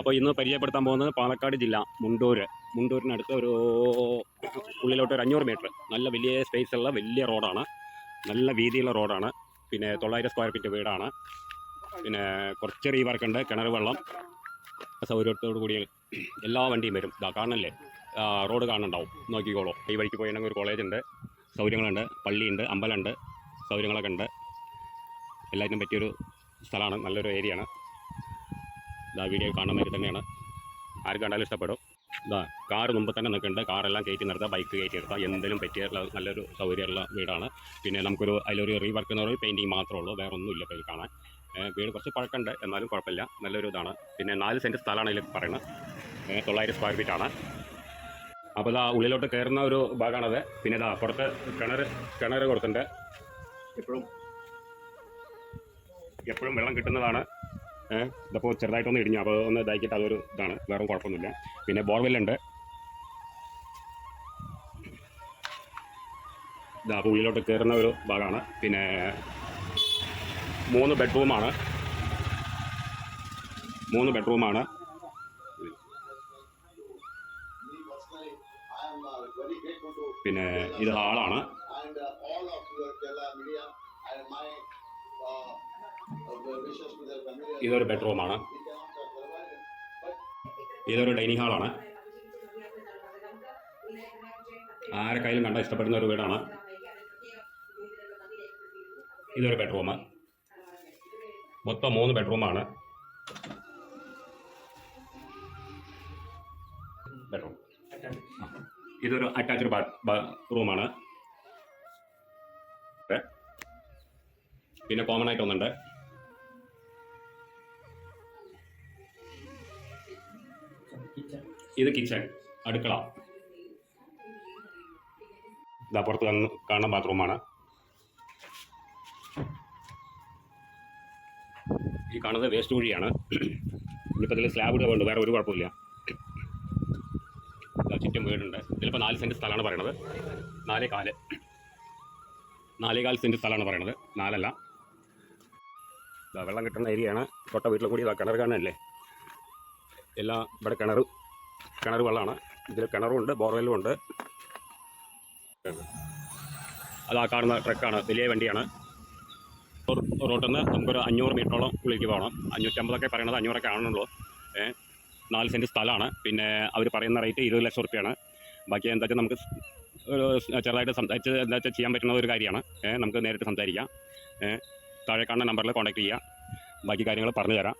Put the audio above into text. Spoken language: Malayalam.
അപ്പോൾ ഇന്ന് പരിചയപ്പെടുത്താൻ പോകുന്നത് പാലക്കാട് ജില്ല മുണ്ടൂർ മുണ്ടൂരിനടുത്ത് ഒരു ഉള്ളിലോട്ട് ഒരു അഞ്ഞൂറ് മീറ്റർ നല്ല വലിയ സ്പേസ് ഉള്ള വലിയ റോഡാണ് നല്ല വീതിയുള്ള റോഡാണ് പിന്നെ തൊള്ളായിരം സ്ക്വയർ ഫീറ്റ് വീടാണ്. പിന്നെ കുറച്ച് ചെറിയ വർക്കുണ്ട് കിണർ വെള്ളം. സൗകര്യത്തോടു കൂടി എല്ലാ വണ്ടിയും വരും. ഇതാ കാണണല്ലേ റോഡ് കാണുന്നുണ്ടാവും. നോക്കിക്കോളൂ. ഈ വഴിക്ക് പോയിട്ടുണ്ടെങ്കിൽ ഒരു കോളേജുണ്ട് സൗകര്യങ്ങളുണ്ട്. പള്ളിയുണ്ട് അമ്പലമുണ്ട്. സൗകര്യങ്ങളൊക്കെ ഉണ്ട്. എല്ലാത്തിനും പറ്റിയൊരു സ്ഥലമാണ്. നല്ലൊരു ഏരിയ ആണ്. ഇതാ വീഡിയോ കാണുന്ന മാതിരി തന്നെയാണ്. ആർക്ക് കണ്ടാലും ഇഷ്ടപ്പെടും. ഇതാ കാറ് മുമ്പ് തന്നെ നിൽക്കുന്നുണ്ട്. കാറെല്ലാം കയറ്റി നിർത്താം ബൈക്ക് കയറ്റി നിർത്താം. എന്തെങ്കിലും പറ്റിയുള്ള നല്ലൊരു സൗകര്യമുള്ള വീടാണ്. പിന്നെ നമുക്കൊരു അതിലൊരു റീവർക്ക് എന്ന് പറയുന്നത് പെയിന്റിങ് മാത്രമേ ഉള്ളൂ. വേറെ ഒന്നുമില്ല ഇപ്പോൾ കാണാൻ. വീട് കുറച്ച് പഴക്കമുണ്ട്. എന്നാലും കുഴപ്പമില്ല. നല്ലൊരു ഇതാണ്. പിന്നെ നാല് സെന്റ് സ്ഥലമാണ് ഇതിൽ പറയുന്നത്. തൊള്ളായിരം സ്ക്വയർ ഫീറ്റ് ആണ്. അപ്പോൾ ഇതാ ഉള്ളിലോട്ട് കയറുന്ന ഒരു ഭാഗമാണത്. പിന്നെ ഇതാ പുറത്ത് കിണർ കിണർ കൊടുത്തിട്ടുണ്ട്. എപ്പോഴും എപ്പോഴും വെള്ളം കിട്ടുന്നതാണ്. ഇതിപ്പോൾ ചെറുതായിട്ടൊന്ന് ഇടിഞ്ഞു. അപ്പോൾ ഒന്ന് ഇതാക്കിയിട്ട് അതൊരു ഇതാണ്. വേറെ കുഴപ്പമൊന്നുമില്ല. പിന്നെ ബോർവെല്ലുണ്ട് ഇതാ ഉള്ളിലോട്ട് കയറുന്ന ഒരു ഭാഗമാണ്. പിന്നെ മൂന്ന് ബെഡ്റൂമാണ് മൂന്ന് ബെഡ്റൂമാണ് പിന്നെ ഇത് ഹാളാണ് ഇതൊരു ബെഡ്റൂമാണ്. ഇതൊരു ഡൈനിങ് ഹാളാണ്. ആരെ കയ്യിലും കണ്ട ഇഷ്ടപ്പെടുന്ന ഒരു വീടാണ്. ഇതൊരു ബെഡ്റൂം. മൊത്തം മൂന്ന് ബെഡ്റൂമാണ്. ബെഡ്റൂം. ഇതൊരു അറ്റാച്ച്ഡ് റൂമാണ്. പിന്നെ കോമൺ ആയിട്ട് ഒന്നുണ്ട്. ഇത് കിച്ചൺ അടുക്കള. ഇതാ പുറത്ത് കാണുന്ന ബാത്റൂമാണ്. ഈ കാണുന്നത് വേസ്റ്റ് കുഴിയാണ്. ഇനിയിപ്പോൾ സ്ലാബ് ഇടുന്നുണ്ട് വേറെ ഒരു കുഴപ്പമില്ല. ചുറ്റും വീടുണ്ട്. ഇതിലിപ്പോൾ നാല് സെന്റ് സ്ഥലമാണ് പറയണത് നാലേ കാൽ. നാലേ കാൽ സെന്റ് സ്ഥലമാണ് പറയണത് നാലല്ല. വെള്ളം കിട്ടുന്ന ഏരിയയാണ്. തൊട്ട വീട്ടിൽ കൂടി കിണർ കാണാനല്ലേ എല്ലാ ഇവിടെ കിണർ കിണർ വെള്ളമാണ്. ഇതിൽ കിണറും ഉണ്ട് ബോർവെല്ലും ഉണ്ട് അതാ കാണുന്ന ട്രക്കാണ് വലിയ വണ്ടിയാണ്. റോട്ടിൽ നിന്ന് നമുക്കൊരു അഞ്ഞൂറ് മീറ്ററോളം ഉള്ളിലേക്ക് പോകണം. അഞ്ഞൂറ്റമ്പതൊക്കെ പറയണത് അഞ്ഞൂറൊക്കെ ആണുള്ളൂ നാല് സെന്റ് സ്ഥലമാണ്. പിന്നെ അവർ പറയുന്ന റേറ്റ് ഇരുപത് ലക്ഷം റുപ്യാണ്. ബാക്കി എന്താ വെച്ചാൽ നമുക്ക് ഒരു ചെറുതായിട്ട് സംസാരിച്ച് എന്താ വെച്ചാൽ ചെയ്യാൻ പറ്റുന്ന ഒരു കാര്യമാണ്. നമുക്ക് നേരിട്ട് സംസാരിക്കാം. താഴെ കാണുന്ന നമ്പറിൽ കോൺടാക്ട് ചെയ്യാം. ബാക്കി കാര്യങ്ങൾ പറഞ്ഞു തരാം